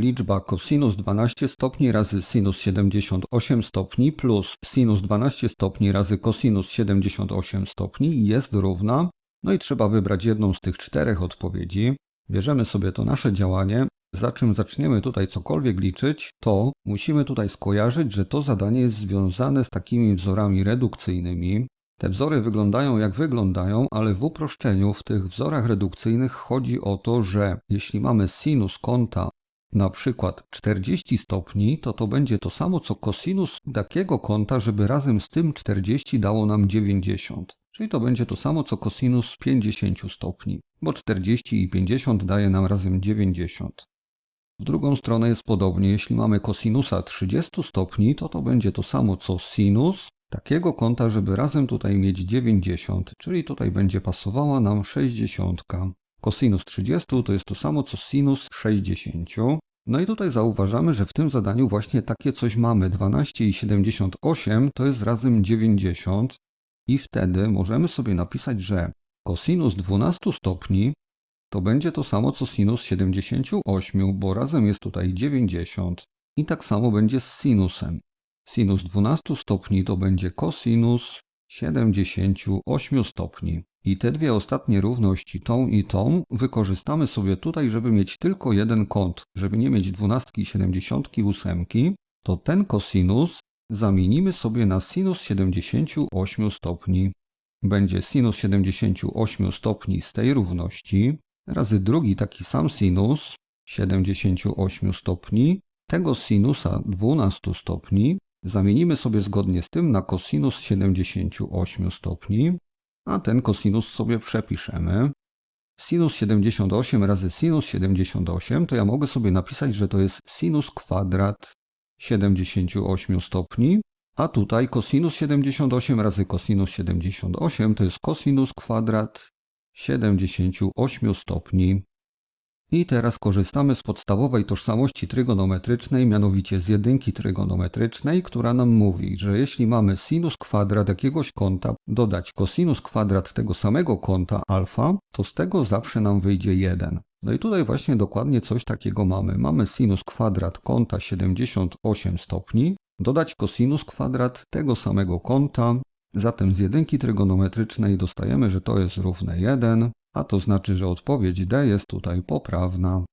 liczba cosinus 12 stopni razy sinus 78 stopni plus sinus 12 stopni razy cosinus 78 stopni jest równa, no i trzeba wybrać jedną z tych czterech odpowiedzi. Bierzemy sobie to nasze działanie, za czym zaczniemy tutaj cokolwiek liczyć, to musimy tutaj skojarzyć, że to zadanie jest związane z takimi wzorami redukcyjnymi. Te wzory wyglądają jak wyglądają, ale w uproszczeniu w tych wzorach redukcyjnych chodzi o to, że jeśli mamy sinus kąta na przykład 40 stopni, to to będzie to samo co kosinus takiego kąta, żeby razem z tym 40 dało nam 90. Czyli to będzie to samo co kosinus 50 stopni, bo 40 i 50 daje nam razem 90. W drugą stronę jest podobnie, jeśli mamy kosinusa 30 stopni, to to będzie to samo co sinus takiego kąta, żeby razem tutaj mieć 90, czyli tutaj będzie pasowała nam 60. Kosinus 30 to jest to samo co sinus 60. No i tutaj zauważamy, że w tym zadaniu właśnie takie coś mamy. 12 i 78 to jest razem 90 i wtedy możemy sobie napisać, że kosinus 12 stopni to będzie to samo co sinus 78, bo razem jest tutaj 90 i tak samo będzie z sinusem. Sinus 12 stopni to będzie kosinus 78 stopni. I te dwie ostatnie równości, tą i tą, wykorzystamy sobie tutaj, żeby mieć tylko jeden kąt. Żeby nie mieć 12 i 78, to ten kosinus zamienimy sobie na sinus 78 stopni. Będzie sinus 78 stopni z tej równości razy drugi taki sam sinus 78 stopni. Tego sinusa 12 stopni zamienimy sobie zgodnie z tym na kosinus 78 stopni, a ten kosinus sobie przepiszemy. Sinus 78 razy sinus 78 to ja mogę sobie napisać, że to jest sinus kwadrat 78 stopni, a tutaj kosinus 78 razy kosinus 78 to jest kosinus kwadrat 78 stopni. I teraz korzystamy z podstawowej tożsamości trygonometrycznej, mianowicie z jedynki trygonometrycznej, która nam mówi, że jeśli mamy sinus kwadrat jakiegoś kąta dodać kosinus kwadrat tego samego kąta alfa, to z tego zawsze nam wyjdzie 1. No i tutaj właśnie dokładnie coś takiego mamy. Mamy sinus kwadrat kąta 78 stopni, dodać kosinus kwadrat tego samego kąta, zatem z jedynki trygonometrycznej dostajemy, że to jest równe 1, a to znaczy, że odpowiedź D jest tutaj poprawna.